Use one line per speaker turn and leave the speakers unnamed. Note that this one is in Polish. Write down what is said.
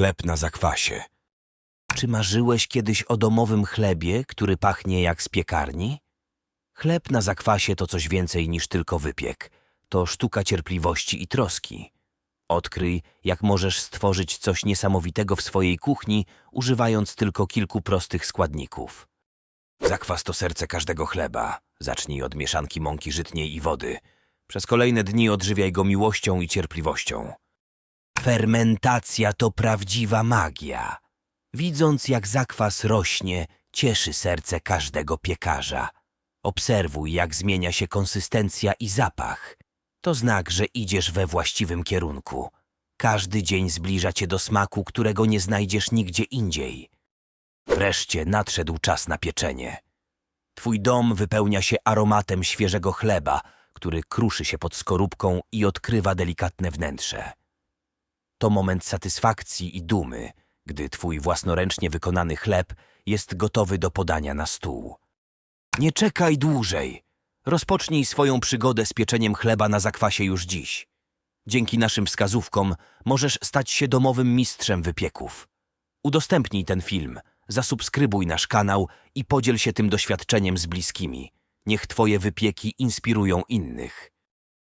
Chleb na zakwasie. Czy marzyłeś kiedyś o domowym chlebie, który pachnie jak z piekarni? Chleb na zakwasie to coś więcej niż tylko wypiek. To sztuka cierpliwości i troski. Odkryj, jak możesz stworzyć coś niesamowitego w swojej kuchni, używając tylko kilku prostych składników. Zakwas to serce każdego chleba. Zacznij od mieszanki mąki żytniej i wody. Przez kolejne dni odżywiaj go miłością i cierpliwością. Fermentacja to prawdziwa magia. Widząc, jak zakwas rośnie, cieszy serce każdego piekarza. Obserwuj, jak zmienia się konsystencja i zapach. To znak, że idziesz we właściwym kierunku. Każdy dzień zbliża cię do smaku, którego nie znajdziesz nigdzie indziej. Wreszcie nadszedł czas na pieczenie. Twój dom wypełnia się aromatem świeżego chleba, który kruszy się pod skorupką i odkrywa delikatne wnętrze. To moment satysfakcji i dumy, gdy twój własnoręcznie wykonany chleb jest gotowy do podania na stół. Nie czekaj dłużej. Rozpocznij swoją przygodę z pieczeniem chleba na zakwasie już dziś. Dzięki naszym wskazówkom możesz stać się domowym mistrzem wypieków. Udostępnij ten film, zasubskrybuj nasz kanał i podziel się tym doświadczeniem z bliskimi. Niech twoje wypieki inspirują innych.